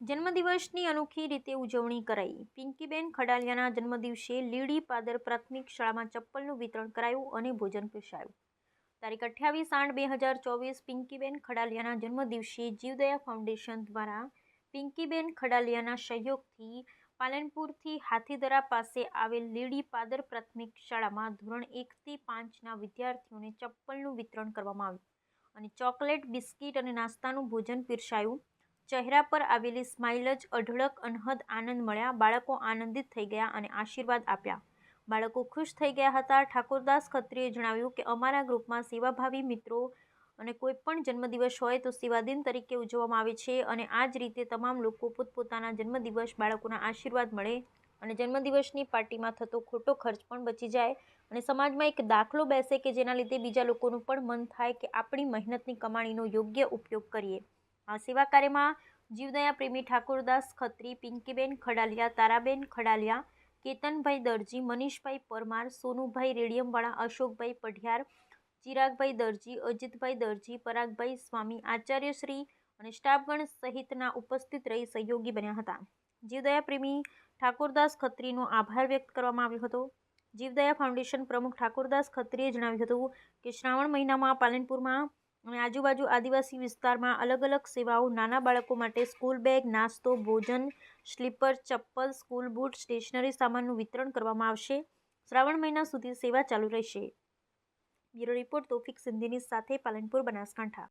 જન્મદિવસની અનોખી રીતે ઉજવણી કરાઈ. પિંકીબેન ખડાલિયાના જન્મદિવસે લીડી પાદર પ્રાથમિક શાળામાં ચપ્પલનું વિતરણ કરાયું અને ભોજન પીરસાયું તારીખ અઠ્યાવીસ આઠ બે હજાર ચોવીસ પિંકીબેન ખડાલિયાના જન્મદિવસે જીવદયા ફાઉન્ડેશન દ્વારા પિંકીબેન ખડાલિયાના સહયોગથી પાલનપુરથી હાથીદરા પાસે આવેલ લીડી પાદર પ્રાથમિક શાળામાં ધોરણ એકથી પાંચના વિદ્યાર્થીઓને ચપ્પલનું વિતરણ કરવામાં આવ્યું અને ચોકલેટ, બિસ્કિટ અને નાસ્તાનું ભોજન પીરસાયું. ચહેરા પર આવેલી સ્માઇલ જ અઢળક, અનહદ, આનંદ મળ્યા. બાળકો આનંદિત થઈ ગયા અને આશીર્વાદ આપ્યા. બાળકો ખુશ થઈ ગયા હતા. ઠાકોરદાસ ખત્રીએ જણાવ્યું કે, અમારા ગ્રુપમાં સેવાભાવી મિત્રો અને કોઈ પણ જન્મદિવસ હોય તો સેવાદિન તરીકે ઉજવવામાં આવે છે અને આ જ રીતે તમામ લોકો પોતપોતાના જન્મદિવસ બાળકોના આશીર્વાદ મળે અને જન્મદિવસની પાર્ટીમાં થતો ખોટો ખર્ચ પણ બચી જાય અને સમાજમાં એક દાખલો બેસે કે જેના લીધે બીજા લોકોનું પણ મન થાય કે આપણી મહેનતની કમાણીનો યોગ્ય ઉપયોગ કરીએ. આ સેવા કાર્યમાં જીવદયા પ્રેમી ઠાકોરદાસ ખત્રી, પિંકીબેન ખડાલિયા, તારાબેન ખડાલિયા, કેતનભાઈ દરજી, મનીષભાઈ પરમાર, સોનુભાઈ રેડિયમવાળા, અશોકભાઈ પઢિયાર, ચિરાગભાઈ દરજી, અજીતભાઈ દરજી, પરાગભાઈ સ્વામી, આચાર્યશ્રી અને સ્ટાફગણ સહિતના ઉપસ્થિત રહી સહયોગી બન્યા હતા. જીવદયા પ્રેમી ઠાકોરદાસ ખત્રીનો આભાર વ્યક્ત કરવામાં આવ્યો હતો. જીવદયા ફાઉન્ડેશન પ્રમુખ ઠાકોરદાસ ખત્રીએ જણાવ્યું હતું કે શ્રાવણ મહિનામાં પાલનપુરમાં અને આજુબાજુ આદિવાસી વિસ્તારમાં અલગ અલગ સેવાઓ નાના બાળકો માટે સ્કૂલ બેગ, નાસ્તો, ભોજન, સ્લીપર, ચપ્પલ, સ્કૂલ બૂટ, સ્ટેશનરી સામાનનું વિતરણ કરવામાં આવશે. શ્રાવણ મહિના સુધી સેવા ચાલુ રહેશે. બ્યુરો રિપોર્ટ તોફિક સિંધીની સાથે પાલનપુર બનાસકાંઠા.